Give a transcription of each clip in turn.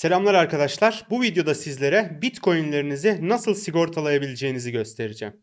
Selamlar arkadaşlar. Bu videoda sizlere Bitcoin'lerinizi nasıl sigortalayabileceğinizi göstereceğim.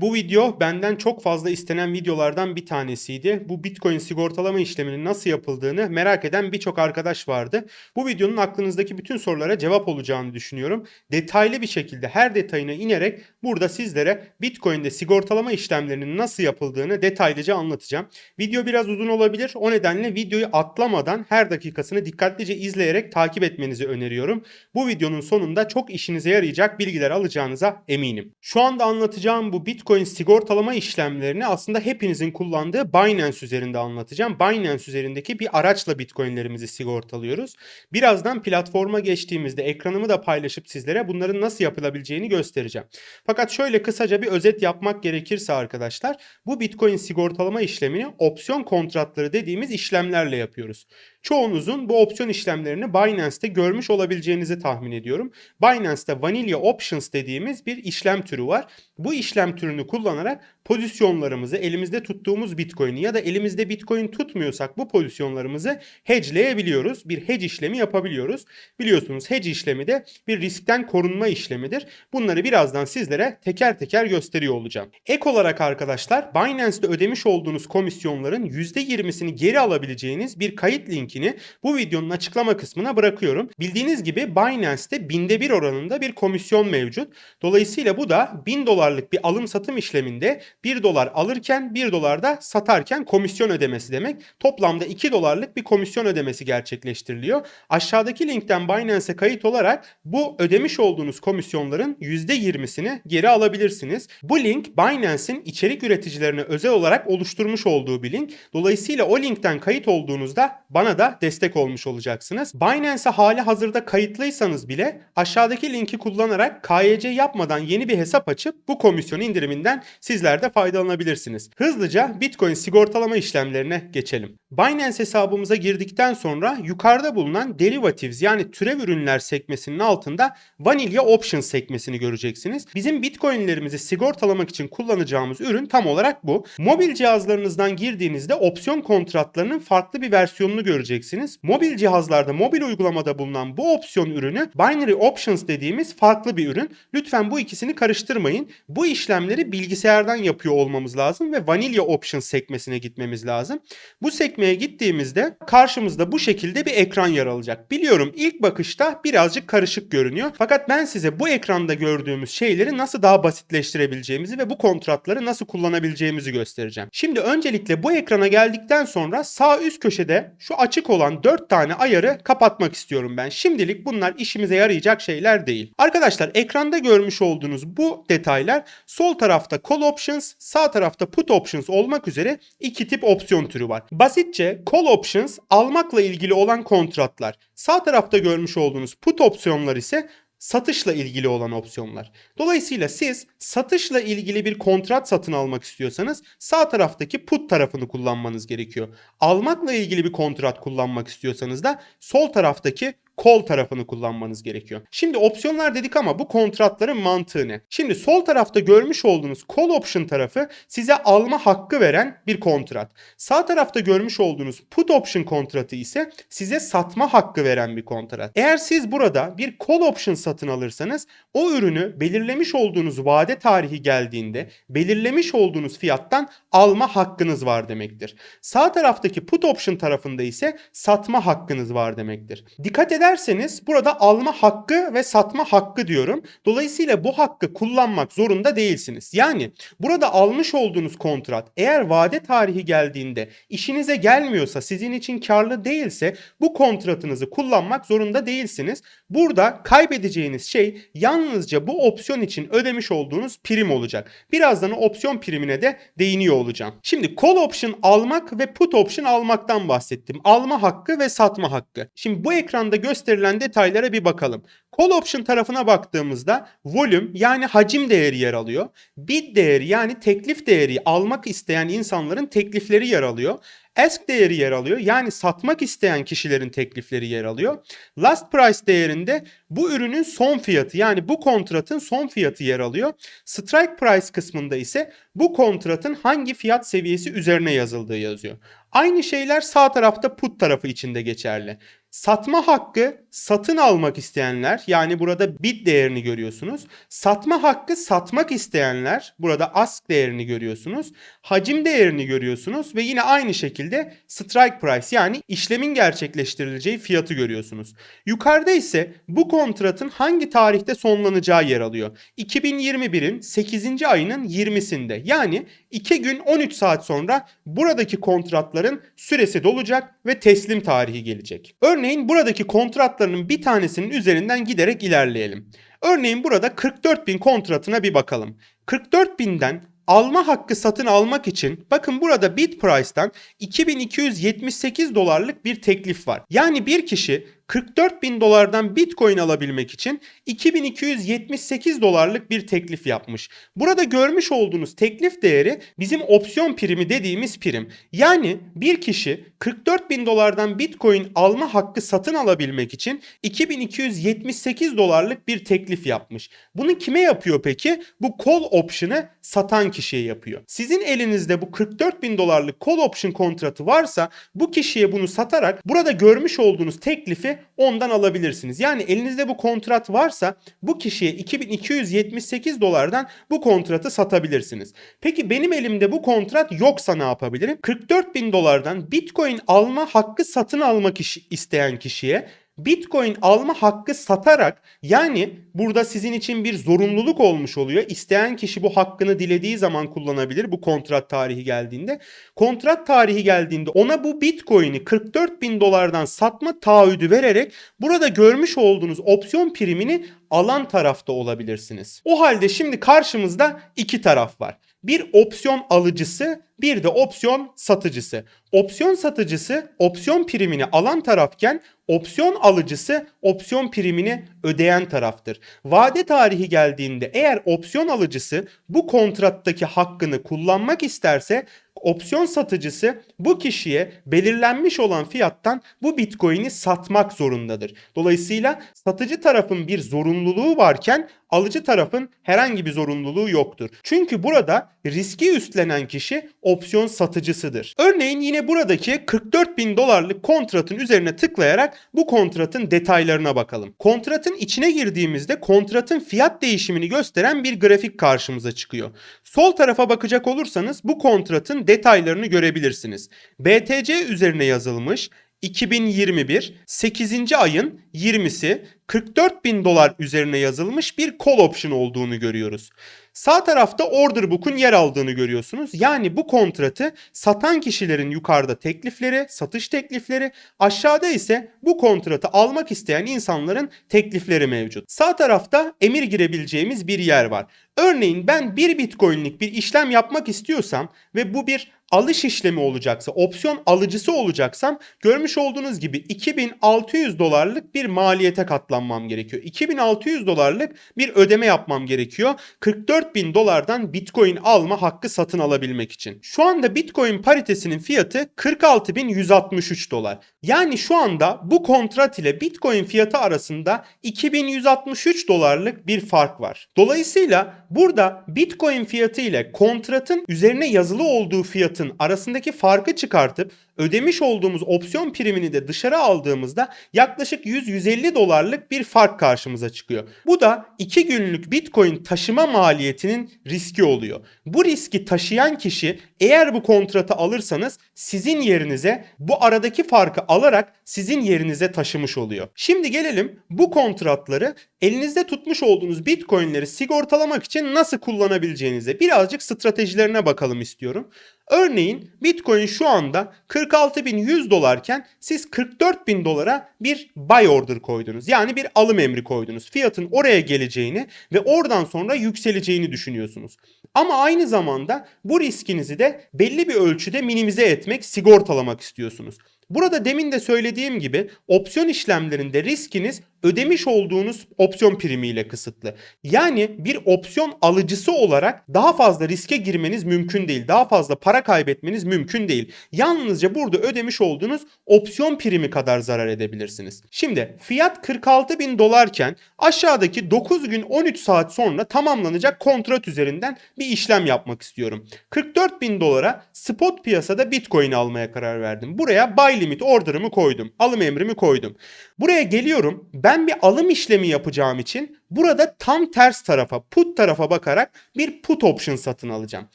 Bu video benden çok fazla istenen videolardan bir tanesiydi. Bu Bitcoin sigortalama işleminin nasıl yapıldığını merak eden birçok arkadaş vardı. Bu videonun aklınızdaki bütün sorulara cevap olacağını düşünüyorum. Detaylı bir şekilde her detayına inerek burada sizlere Bitcoin'de sigortalama işlemlerinin nasıl yapıldığını detaylıca anlatacağım. Video biraz uzun olabilir. O nedenle videoyu atlamadan her dakikasını dikkatlice izleyerek takip etmenizi öneriyorum. Bu videonun sonunda çok işinize yarayacak bilgiler alacağınıza eminim. Şu anda anlatacağım bu Bitcoin sigortalama işlemlerini aslında hepinizin kullandığı Binance üzerinde anlatacağım. Binance üzerindeki bir araçla Bitcoin'lerimizi sigortalıyoruz. Birazdan platforma geçtiğimizde ekranımı da paylaşıp sizlere bunların nasıl yapılabileceğini göstereceğim. Fakat şöyle kısaca bir özet yapmak gerekirse arkadaşlar bu Bitcoin sigortalama işlemini opsiyon kontratları dediğimiz işlemlerle yapıyoruz. Çoğunuzun bu opsiyon işlemlerini Binance'te görmüş olabileceğinizi tahmin ediyorum. Binance'te Vanilla Options dediğimiz bir işlem türü var. Bu işlem türünü kullanarak pozisyonlarımızı elimizde tuttuğumuz Bitcoin'i ya da elimizde Bitcoin tutmuyorsak bu pozisyonlarımızı hedgeleyebiliyoruz. Bir hedge işlemi yapabiliyoruz. Biliyorsunuz hedge işlemi de bir riskten korunma işlemidir. Bunları birazdan sizlere teker teker gösteriyor olacağım. Ek olarak arkadaşlar Binance'de ödemiş olduğunuz komisyonların %20'sini geri alabileceğiniz bir kayıt linkini bu videonun açıklama kısmına bırakıyorum. Bildiğiniz gibi Binance'te binde bir oranında bir komisyon mevcut. Dolayısıyla bu da 1000 dolarlık bir alım satım işleminde 1 dolar alırken 1 dolar da satarken komisyon ödemesi demek. Toplamda 2 dolarlık bir komisyon ödemesi gerçekleştiriliyor. Aşağıdaki linkten Binance'e kayıt olarak bu ödemiş olduğunuz komisyonların %20'sini geri alabilirsiniz. Bu link Binance'in içerik üreticilerine özel olarak oluşturmuş olduğu bir link. Dolayısıyla o linkten kayıt olduğunuzda bana da destek olmuş olacaksınız. Binance'e hali hazırda kayıtlıysanız bile aşağıdaki linki kullanarak KYC yapmadan yeni bir hesap açıp bu komisyon indiriminden sizler de faydalanabilirsiniz. Hızlıca Bitcoin sigortalama işlemlerine geçelim. Binance hesabımıza girdikten sonra yukarıda bulunan Derivatives yani türev ürünler sekmesinin altında Vanilla Options sekmesini göreceksiniz. Bizim Bitcoin'lerimizi sigortalamak için kullanacağımız ürün tam olarak bu. Mobil cihazlarınızdan girdiğinizde opsiyon kontratlarının farklı bir versiyonunu göreceksiniz. Mobil cihazlarda, mobil uygulamada bulunan bu opsiyon ürünü Binary Options dediğimiz farklı bir ürün. Lütfen bu ikisini karıştırmayın. Bu işlemleri bilgisayardan yapıyor olmamız lazım ve Vanilla Options sekmesine gitmemiz lazım. Bu sekmeye gittiğimizde karşımızda bu şekilde bir ekran yer alacak. Biliyorum ilk bakışta birazcık karışık görünüyor. Fakat ben size bu ekranda gördüğümüz şeyleri nasıl daha basitleştirebileceğimizi ve bu kontratları nasıl kullanabileceğimizi göstereceğim. Şimdi öncelikle bu ekrana geldikten sonra sağ üst köşede şu açık olan 4 tane ayarı kapatmak istiyorum ben. Şimdilik bunlar işimize yarayacak şeyler değil. Arkadaşlar ekranda görmüş olduğunuz bu detaylar sol tarafta call options, sağ tarafta put options olmak üzere iki tip opsiyon türü var. Basitçe call options almakla ilgili olan kontratlar. Sağ tarafta görmüş olduğunuz put opsiyonlar ise satışla ilgili olan opsiyonlar. Dolayısıyla siz satışla ilgili bir kontrat satın almak istiyorsanız sağ taraftaki put tarafını kullanmanız gerekiyor. Almakla ilgili bir kontrat kullanmak istiyorsanız da sol taraftaki call tarafını kullanmanız gerekiyor. Şimdi opsiyonlar dedik ama bu kontratların mantığı ne? Şimdi sol tarafta görmüş olduğunuz call option tarafı size alma hakkı veren bir kontrat. Sağ tarafta görmüş olduğunuz put option kontratı ise size satma hakkı veren bir kontrat. Eğer siz burada bir call option satın alırsanız o ürünü belirlemiş olduğunuz vade tarihi geldiğinde belirlemiş olduğunuz fiyattan alma hakkınız var demektir. Sağ taraftaki put option tarafında ise satma hakkınız var demektir. Dikkat eder ederseniz burada alma hakkı ve satma hakkı diyorum. Dolayısıyla bu hakkı kullanmak zorunda değilsiniz. Yani burada almış olduğunuz kontrat eğer vade tarihi geldiğinde işinize gelmiyorsa sizin için karlı değilse bu kontratınızı kullanmak zorunda değilsiniz. Burada kaybedeceğiniz şey yalnızca bu opsiyon için ödemiş olduğunuz prim olacak. Birazdan o opsiyon primine de değiniyor olacağım. Şimdi call option almak ve put option almaktan bahsettim. Alma hakkı ve satma hakkı. Şimdi bu ekranda göster gösterilen detaylara bir bakalım. Call option tarafına baktığımızda volüm yani hacim değeri yer alıyor. Bid değeri yani teklif değeri almak isteyen insanların teklifleri yer alıyor. Ask değeri yer alıyor. Yani satmak isteyen kişilerin teklifleri yer alıyor. Last price değerinde bu ürünün son fiyatı yani bu kontratın son fiyatı yer alıyor. Strike price kısmında ise bu kontratın hangi fiyat seviyesi üzerine yazıldığı yazıyor. Aynı şeyler sağ tarafta put tarafı içinde geçerli. Satma hakkı satın almak isteyenler yani burada bid değerini görüyorsunuz. Satma hakkı satmak isteyenler burada ask değerini görüyorsunuz. Hacim değerini görüyorsunuz ve yine aynı şekilde strike price yani işlemin gerçekleştirileceği fiyatı görüyorsunuz. Yukarıda ise bu kontratın hangi tarihte sonlanacağı yer alıyor. 2021'in 8. ayının 20'sinde yani 2 gün 13 saat sonra buradaki kontratların süresi dolacak ve teslim tarihi gelecek. Örneğin buradaki kontratlarının bir tanesinin üzerinden giderek ilerleyelim. Örneğin burada 44 bin kontratına bir bakalım. 44 binden alma hakkı satın almak için bakın burada bid price'tan 2278 dolarlık bir teklif var. Yani bir kişi 44 bin dolardan bitcoin alabilmek için 2278 dolarlık bir teklif yapmış. Burada görmüş olduğunuz teklif değeri bizim opsiyon primi dediğimiz prim. Yani bir kişi 44 bin dolardan bitcoin alma hakkı satın alabilmek için 2278 dolarlık bir teklif yapmış. Bunu kime yapıyor peki? Bu call option'ı satan kişiye yapıyor. Sizin elinizde bu 44 bin dolarlık call option kontratı varsa bu kişiye bunu satarak burada görmüş olduğunuz teklifi ondan alabilirsiniz. Yani elinizde bu kontrat varsa bu kişiye 2278 dolardan bu kontratı satabilirsiniz. Peki benim elimde bu kontrat yoksa ne yapabilirim? 44 bin dolardan bitcoin alma hakkı satın almak isteyen kişiye Bitcoin alma hakkı satarak yani burada sizin için bir zorunluluk olmuş oluyor. İsteyen kişi bu hakkını dilediği zaman kullanabilir bu kontrat tarihi geldiğinde. Kontrat tarihi geldiğinde ona bu Bitcoin'i 44 bin dolardan satma taahhüdü vererek burada görmüş olduğunuz opsiyon primini alan tarafta olabilirsiniz. O halde şimdi karşımızda iki taraf var. Bir opsiyon alıcısı, bir de opsiyon satıcısı. Opsiyon satıcısı opsiyon primini alan tarafken opsiyon alıcısı opsiyon primini ödeyen taraftır. Vade tarihi geldiğinde eğer opsiyon alıcısı bu kontrattaki hakkını kullanmak isterse opsiyon satıcısı bu kişiye belirlenmiş olan fiyattan bu Bitcoin'i satmak zorundadır. Dolayısıyla satıcı tarafın bir zorunluluğu varken alıcı tarafın herhangi bir zorunluluğu yoktur. Çünkü burada riski üstlenen kişi opsiyon satıcısıdır. Örneğin yine buradaki 44 bin dolarlık kontratın üzerine tıklayarak bu kontratın detaylarına bakalım. Kontratın içine girdiğimizde kontratın fiyat değişimini gösteren bir grafik karşımıza çıkıyor. Sol tarafa bakacak olursanız bu kontratın detaylarını görebilirsiniz. BTC üzerine yazılmış 2021 8. ayın 20'si 44 bin dolar üzerine yazılmış bir call option olduğunu görüyoruz. Sağ tarafta order book'un yer aldığını görüyorsunuz. Yani bu kontratı satan kişilerin yukarıda teklifleri, satış teklifleri, aşağıda ise bu kontratı almak isteyen insanların teklifleri mevcut. Sağ tarafta emir girebileceğimiz bir yer var. Örneğin ben bir bitcoinlik bir işlem yapmak istiyorsam ve bu bir alış işlemi olacaksa, opsiyon alıcısı olacaksam görmüş olduğunuz gibi 2600 dolarlık bir maliyete katlanmam gerekiyor. 2600 dolarlık bir ödeme yapmam gerekiyor. 44 bin dolardan bitcoin alma hakkı satın alabilmek için. Şu anda bitcoin paritesinin fiyatı 46.163 dolar. Yani şu anda bu kontrat ile bitcoin fiyatı arasında 2163 dolarlık bir fark var. Dolayısıyla burada bitcoin fiyatı ile kontratın üzerine yazılı olduğu fiyatın arasındaki farkı çıkartıp ödemiş olduğumuz opsiyon primini de dışarı aldığımızda yaklaşık 100-150 dolarlık bir fark karşımıza çıkıyor. Bu da 2 günlük Bitcoin taşıma maliyetinin riski oluyor. Bu riski taşıyan kişi eğer bu kontratı alırsanız sizin yerinize bu aradaki farkı alarak sizin yerinize taşımış oluyor. Şimdi gelelim bu kontratları elinizde tutmuş olduğunuz Bitcoin'leri sigortalamak için nasıl kullanabileceğinize birazcık stratejilerine bakalım istiyorum. Örneğin Bitcoin şu anda 46.100 dolarken siz 44.000 dolara bir buy order koydunuz. Yani bir alım emri koydunuz. Fiyatın oraya geleceğini ve oradan sonra yükseleceğini düşünüyorsunuz. Ama aynı zamanda bu riskinizi de belli bir ölçüde minimize etmek, sigortalamak istiyorsunuz. Burada demin de söylediğim gibi opsiyon işlemlerinde riskiniz ödemiş olduğunuz opsiyon primiyle kısıtlı. Yani bir opsiyon alıcısı olarak daha fazla riske girmeniz mümkün değil. Daha fazla para kaybetmeniz mümkün değil. Yalnızca burada ödemiş olduğunuz opsiyon primi kadar zarar edebilirsiniz. Şimdi fiyat 46 bin dolarken aşağıdaki 9 gün 13 saat sonra tamamlanacak kontrat üzerinden bir işlem yapmak istiyorum. 44 bin dolara spot piyasada bitcoin almaya karar verdim. Buraya buy limit order'ımı koydum. Alım emrimi koydum. Buraya geliyorum. Ben bir alım işlemi yapacağım için burada tam ters tarafa, put tarafa bakarak bir put option satın alacağım.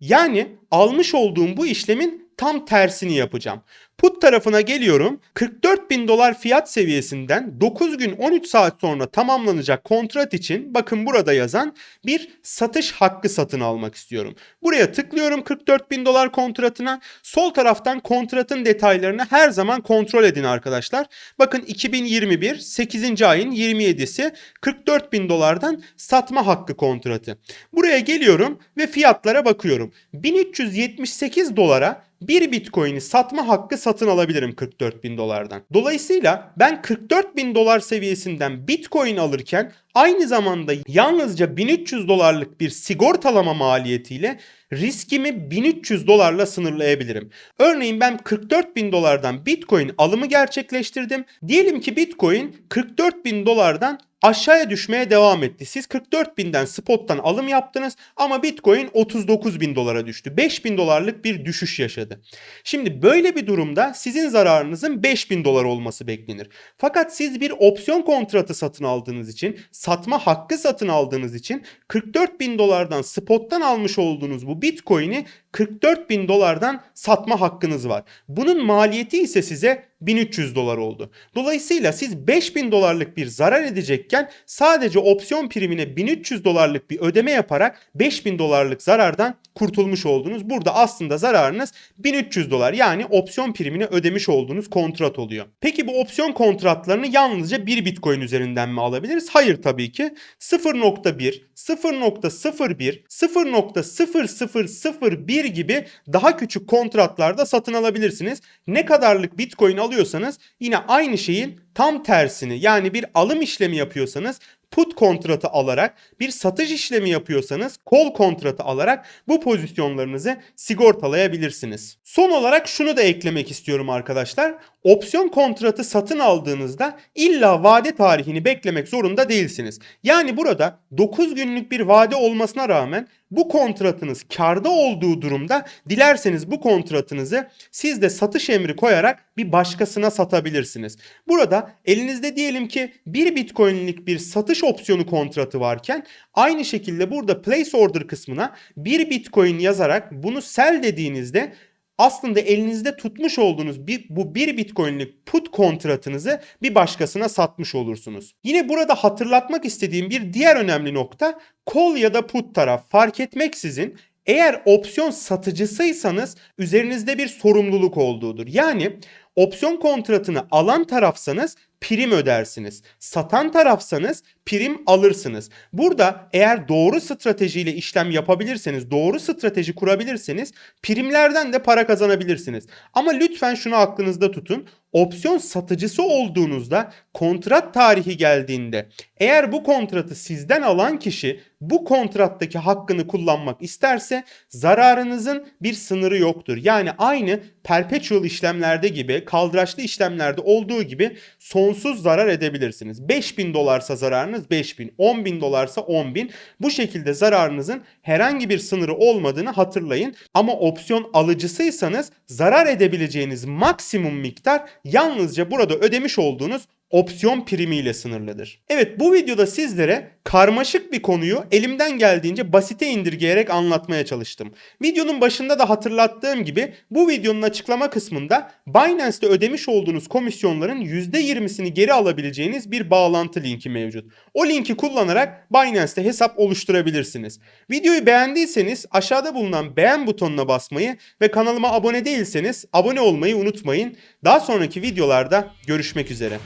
Yani almış olduğum bu işlemin tam tersini yapacağım. Put tarafına geliyorum. 44 bin dolar fiyat seviyesinden 9 gün 13 saat sonra tamamlanacak kontrat için bakın burada yazan bir satış hakkı satın almak istiyorum. Buraya tıklıyorum 44 bin dolar kontratına. Sol taraftan kontratın detaylarını her zaman kontrol edin arkadaşlar. Bakın 2021 8. ayın 27'si 44 bin dolardan satma hakkı kontratı. Buraya geliyorum ve fiyatlara bakıyorum. 1378 dolara bir bitcoin'i satma hakkı satın alabilirim 44 bin dolardan. Dolayısıyla ben 44 bin dolar seviyesinden bitcoin alırken aynı zamanda yalnızca 1300 dolarlık bir sigortalama maliyetiyle riskimi 1300 dolarla sınırlayabilirim. Örneğin ben 44 bin dolardan bitcoin alımı gerçekleştirdim. Diyelim ki bitcoin 44 bin dolardan aşağıya düşmeye devam etti. Siz 44 binden spottan alım yaptınız ama Bitcoin 39 bin dolara düştü. 5 bin dolarlık bir düşüş yaşadı. Şimdi böyle bir durumda sizin zararınızın 5 bin dolar olması beklenir. Fakat siz bir opsiyon kontratı satın aldığınız için, satma hakkı satın aldığınız için 44 bin dolardan spottan almış olduğunuz bu Bitcoin'i 44 bin dolardan satma hakkınız var. Bunun maliyeti ise size 1300 dolar oldu. Dolayısıyla siz 5000 dolarlık bir zarar edecekken sadece opsiyon primine 1300 dolarlık bir ödeme yaparak 5000 dolarlık zarardan kurtulmuş oldunuz. Burada aslında zararınız 1300 dolar yani opsiyon primini ödemiş olduğunuz kontrat oluyor. Peki bu opsiyon kontratlarını yalnızca bir bitcoin üzerinden mi alabiliriz? Hayır tabii ki. 0.1, 0.01, 0.0001 gibi daha küçük kontratlarda satın alabilirsiniz. Ne kadarlık bitcoin alıyorsanız yine aynı şeyin tam tersini yani bir alım işlemi yapıyorsanız put kontratı alarak bir satış işlemi yapıyorsanız call kontratı alarak bu pozisyonlarınızı sigortalayabilirsiniz. Son olarak şunu da eklemek istiyorum arkadaşlar. Opsiyon kontratı satın aldığınızda illa vade tarihini beklemek zorunda değilsiniz. Yani burada 9 günlük bir vade olmasına rağmen bu kontratınız karda olduğu durumda dilerseniz bu kontratınızı siz de satış emri koyarak bir başkasına satabilirsiniz. Burada elinizde diyelim ki bir bitcoinlik bir satış opsiyonu kontratı varken aynı şekilde burada place order kısmına bir bitcoin yazarak bunu sell dediğinizde aslında elinizde tutmuş olduğunuz bir, bu bir bitcoinlik put kontratınızı bir başkasına satmış olursunuz. Yine burada hatırlatmak istediğim bir diğer önemli nokta call ya da put taraf fark etmeksizin eğer opsiyon satıcısıysanız üzerinizde bir sorumluluk olduğudur. Yani opsiyon kontratını alan tarafsanız prim ödersiniz. Satan tarafsanız prim alırsınız. Burada eğer doğru stratejiyle işlem yapabilirseniz, doğru strateji kurabilirseniz primlerden de para kazanabilirsiniz. Ama lütfen şunu aklınızda tutun. Opsiyon satıcısı olduğunuzda kontrat tarihi geldiğinde eğer bu kontratı sizden alan kişi bu kontrattaki hakkını kullanmak isterse zararınızın bir sınırı yoktur. Yani aynı perpetual işlemlerde gibi, kaldıraçlı işlemlerde olduğu gibi sonsuz zarar edebilirsiniz. 5000 dolarsa zararınız 5000, 10 bin dolarsa 10 bin. Bu şekilde zararınızın herhangi bir sınırı olmadığını hatırlayın. Ama opsiyon alıcısıysanız zarar edebileceğiniz maksimum miktar yalnızca burada ödemiş olduğunuz opsiyon primiyle sınırlıdır. Evet bu videoda sizlere karmaşık bir konuyu elimden geldiğince basite indirgeyerek anlatmaya çalıştım. Videonun başında da hatırlattığım gibi bu videonun açıklama kısmında Binance'de ödemiş olduğunuz komisyonların %20'sini geri alabileceğiniz bir bağlantı linki mevcut. O linki kullanarak Binance'de hesap oluşturabilirsiniz. Videoyu beğendiyseniz aşağıda bulunan beğen butonuna basmayı ve kanalıma abone değilseniz abone olmayı unutmayın. Daha sonraki videolarda görüşmek üzere.